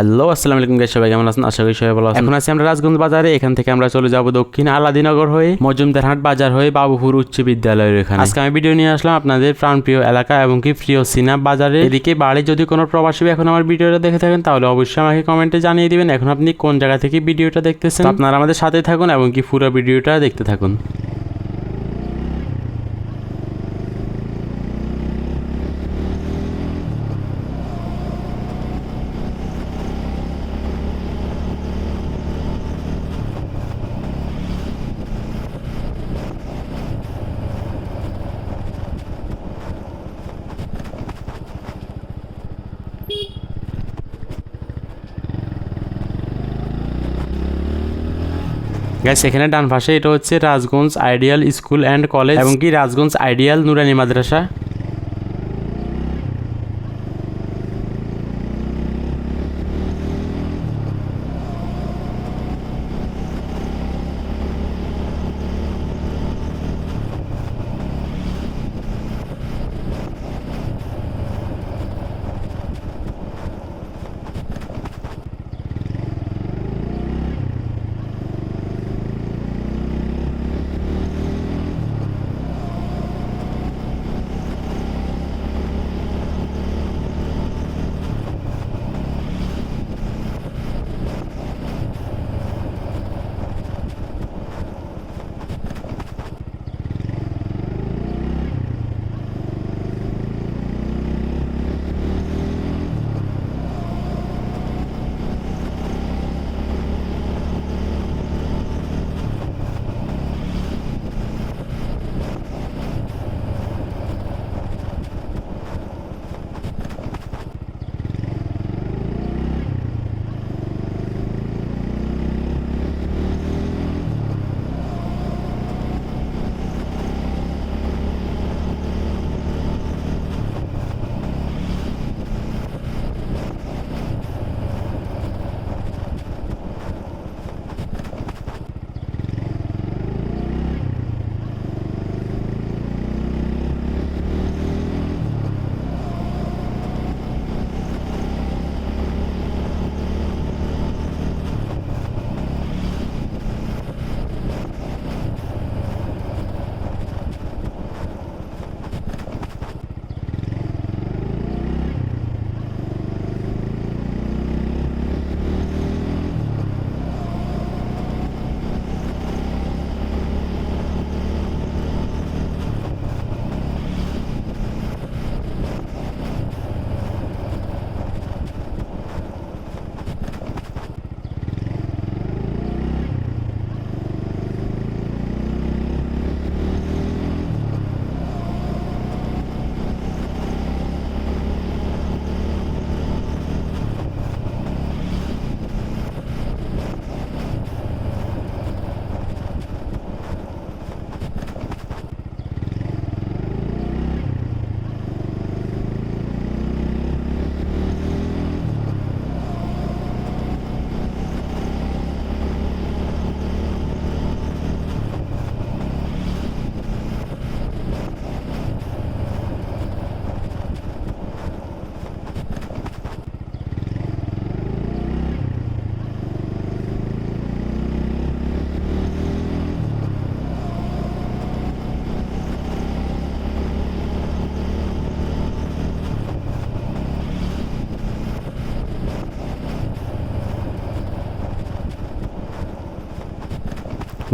Hello আসসালামু আলাইকুম guys সবাই কেমন আছেন? আশা করি সবাই ভালো আছেন। এখন আছি আমরা রাজগঞ্জ বাজারে এখান থেকে আমরা চলে যাব দক্ষিণ আলাদিনগর হয়ে মজুমদার হাট বাজার হয়ে বাবুপুর উচ্চ বিদ্যালয়ের এখানে। আজকে আমি ভিডিও নিয়ে আসলাম আপনাদের প্রাণপ্রিয় এলাকা এবং কি প্রিয় সিনা বাজারে এদিকে বাড়ি যদি কোনো প্রবাসী এখন আমার ভিডিওটা দেখে থাকেন তাহলে অবশ্যই আমাকে কমেন্টে জানিয়ে দিবেন এখন আপনি কোন জায়গা থেকে ভিডিওটা দেখতেছেন। আপনারা আমাদের সাথে থাকুন এবং কি পুরো ভিডিওটা দেখতে থাকুন। গ্যাস এখানে ডান পাশে এটা হচ্ছে Rajganj ideal school and college এবং কি রাজগঞ্জ আইডিয়াল নুরানি মাদ্রাসা?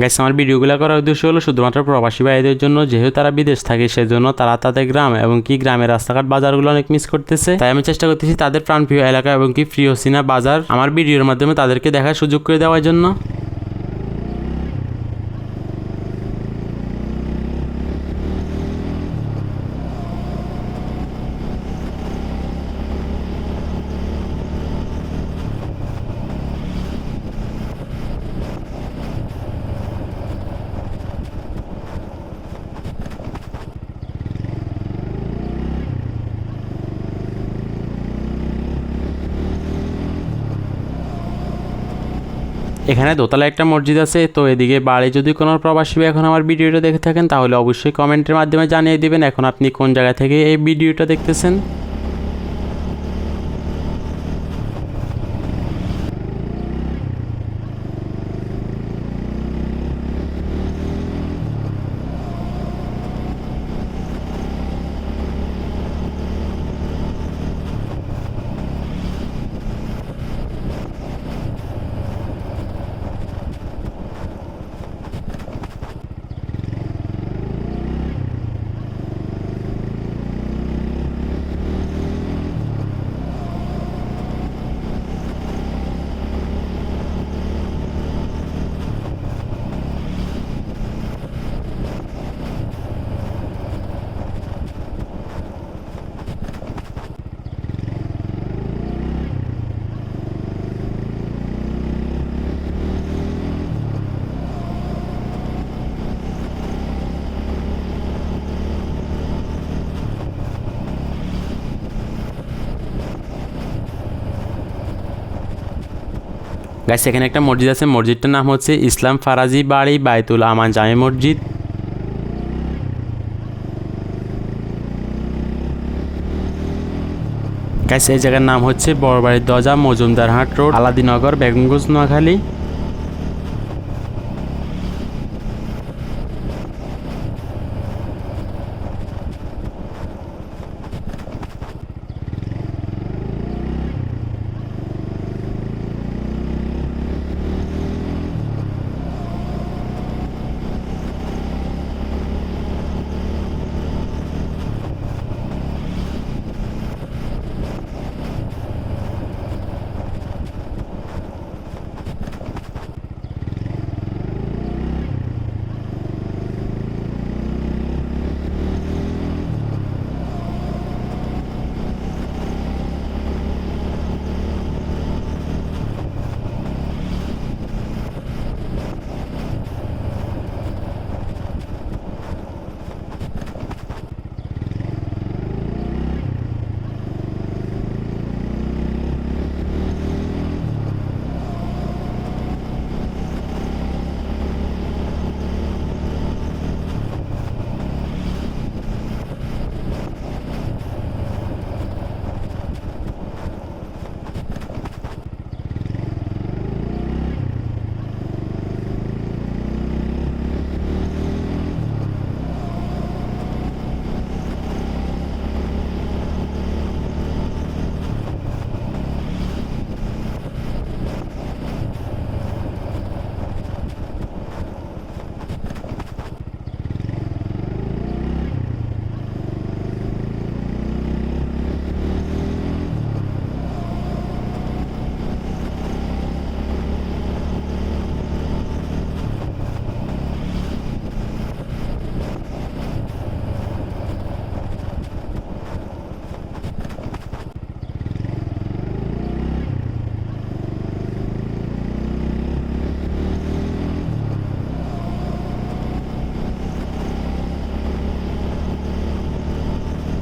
গাইস, আমার ভিডিওগুলো করার উদ্দেশ্য হলো শুধুমাত্র প্রবাসী ভাইদের জন্য, যেহেতু তারা বিদেশ থাকে, সেজন্য তারা তাদের গ্রাম এবং কি গ্রামের রাস্তাঘাট বাজারগুলো অনেক মিস করতেছে। তাই আমি চেষ্টা করতেছি তাদের প্রাণপ্রিয় এলাকা এবং কি প্রিয় সিনা বাজার আমার ভিডিওর মাধ্যমে তাদেরকে দেখার সুযোগ করে দেওয়ার জন্য। এখানে দোতলা একটা মসজিদ আছে, তো এদিকে বাড়ি যদি কোনো প্রবাসী এখন আমার ভিডিওটা দেখে থাকেন, তাহলে অবশ্যই কমেন্টের মাধ্যমে জানিয়ে দেবেন এখন আপনি কোন জায়গা থেকে এই ভিডিওটা দেখতেছেন। গাইস এখানে একটা মসজিদ আছে। মসজিদটার নাম হচ্ছে ইসলাম ফারাজি বাড়ি বাইতুল আমান জামে মসজিদ। গাইস এই জায়গার নাম হচ্ছে বড়বাড়ির দজা মজুমদার হাট রোড, আলাদিনগর, বেগমগঞ্জ, নোয়াখালী।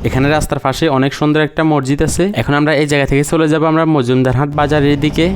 এখানে রাস্তার পাশে অনেক সুন্দর একটা মসজিদ আছে। এখন আমরা এই জায়গা থেকে চলে যাব আমরা মজুমদারহাট বাজারের দিকে।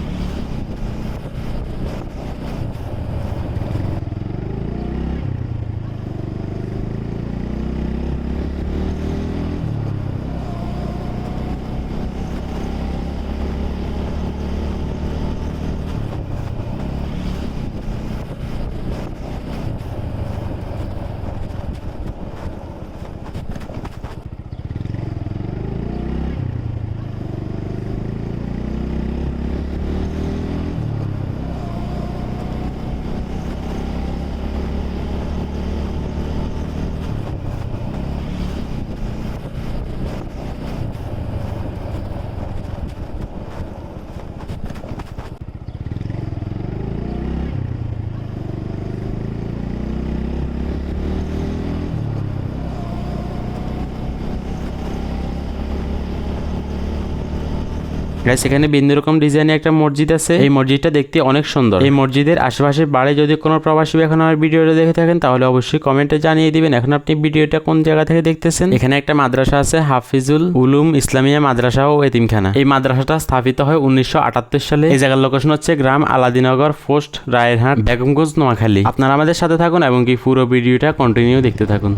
গাইস এখানে বিভিন্ন রকম ডিজাইনের একটা মসজিদ আছে। এই মসজিদটা দেখতে অনেক সুন্দর। এই মসজিদের আশেপাশে বাড়ি যদি কোনো প্রবাসী এখন আমার ভিডিওটা দেখে থাকেন, তাহলে অবশ্যই কমেন্টে জানিয়ে দিবেন, এখন আপনি ভিডিওটা কোন জায়গা থেকে দেখতেছেন? এখানে একটা মাদ্রাসা আছে, হাফিজুল উলুম ইসলামিয়া মাদ্রাসা ও এতিমখানা। এই মাদ্রাসাটা স্থাপিত হয় উনিশশো আটাত্তর সালে। এই জায়গার লোকেশন হচ্ছে গ্রাম আলাদিনগর পোস্ট, রায়েরহাট, বেগমগঞ্জ, নোয়াখালী। আপনারা আমাদের সাথে থাকুন এবং কি পুরো ভিডিওটা কন্টিনিউ দেখতে থাকুন।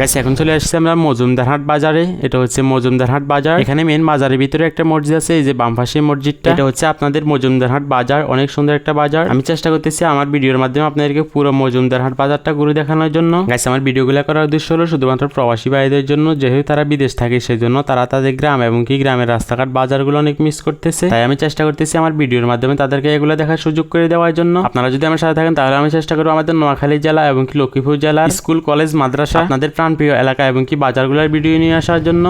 গাইস এখন চলে আসছি আমরা মজুমদারহাট বাজারে। এটা হচ্ছে মজুমদারহাট বাজার। এখানে মেন বাজারের ভিতরে একটা মসজিদ আছে, এই যে বাম পাশে মসজিদটা। এটা হচ্ছে আপনাদের মজুমদারহাট বাজার, অনেক সুন্দর একটা বাজার। আমি চেষ্টা করতেছি আমার ভিডিওর মাধ্যমে আপনাদেরকে পুরো মজুমদারহাট বাজারটা ঘুরে দেখানোর জন্য। গাইস আমার ভিডিওগুলো করার উদ্দেশ্য হলো শুধুমাত্র প্রবাসী ভাইদের জন্য। যেহেতু তারা বিদেশ থাকে সেই জন্য তারা তাদের গ্রাম এবং কি গ্রামের রাস্তাঘাট বাজারগুলো অনেক মিস করতেছে। তাই আমি চেষ্টা করতেছি আমার ভিডিওর মাধ্যমে তাদেরকে এগুলো দেখার সুযোগ করে দেওয়ার জন্য। আপনারা যদি আমার সাথে থাকেন, তাহলে আমি চেষ্টা করব আমাদের নোয়াখালী জেলা এবং কি লক্ষ্মীপুর জেলার স্কুল, কলেজ, মাদ্রাসা, আপনাদের প্রাণপ্রিয় এলাকা এবং কি বাজারগুলোর ভিডিও নিয়ে আসার জন্য।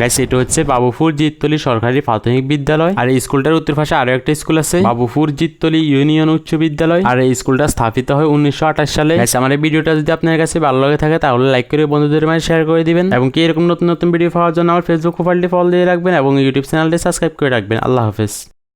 গাইস এটা হচ্ছে বাবুপুর জিততলি সরকারি প্রাথমিক বিদ্যালয়। আর এই স্কুলটার উত্তর পাশে আরও একটা স্কুল আছে বাবুপুর জিততলি ইউনিয়ন উচ্চ বিদ্যালয়। আর এই স্কুলটা স্থাপিত হয় উনিশশো আঠাশ সালে। গাইস আমার এই ভিডিওটা যদি আপনার কাছে ভালো লাগে থাকে, তাহলে লাইক করে বন্ধুদের মাঝে শেয়ার করে দিবেন। এবং কি এরকম নতুন নতুন ভিডিও পাওয়ার জন্য আমার ফেসবুক প্রোফাইলটি ফলো দিয়ে রাখবেন এবং ইউটিউব চ্যানেলটি সাবস্ক্রাইব করে রাখবেন। আল্লাহ হাফেজ।